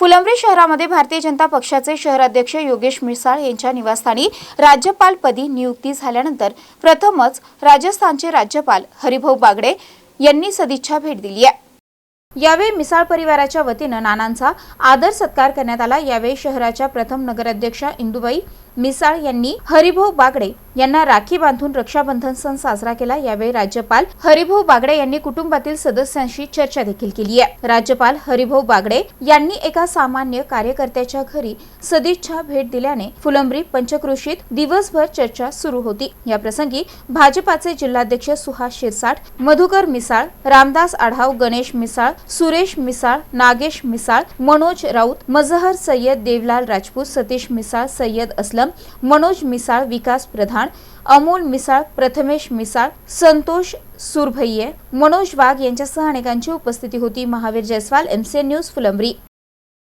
फुलंब्री शहरामध्ये भारतीय जनता पक्षाचे शहराध्यक्ष योगेश मिसाळ यांच्या निवासस्थानी राज्यपालपदी नियुक्ती झाल्यानंतर प्रथमच राजस्थानचे राज्यपाल हरिभाऊ बागडे यांनी सदिच्छा भेट दिली आहे. यावेळी मिसाळ परिवाराच्या वतीनं नानांचा आदर सत्कार करण्यात आला. यावेळी शहराच्या प्रथम नगराध्यक्षा इंदुबाई मिसाळ यांनी हरिभाऊ बागडे यांना राखी बांधून रक्षाबंधन सण साजरा केला. यावेळी राज्यपाल हरिभाऊ बागडे यांनी कुटुंबातील सदस्यांशी चर्चा देखील केली आहे. राज्यपाल हरिभाऊ बागडे यांनी एका सामान्य कार्यकर्त्याच्या घरी सदिच्छा भेट दिल्याने फुलंब्री पंचकृषीत दिवसभर चर्चा सुरू होती. या प्रसंगी भाजपाचे जिल्हाध्यक्ष सुहास शिरसाट मधुकर मिसाळ रामदास आढाव गणेश मिसाळ सुरेश मिसाळ नागेश मिसाळ मनोज राऊत मजहर सय्यद देवलाल राजपूत सतीश मिसाळ सय्यद असलम मनोज मिसाळ विकास प्रधान अमोल मिसाळ प्रथमेश मिसाळ संतोष सुरभय्ये मनोज वाघ यांच्यासह अनेकांची उपस्थिती होती. Mahavir Jaiswal MCN news Phulambri.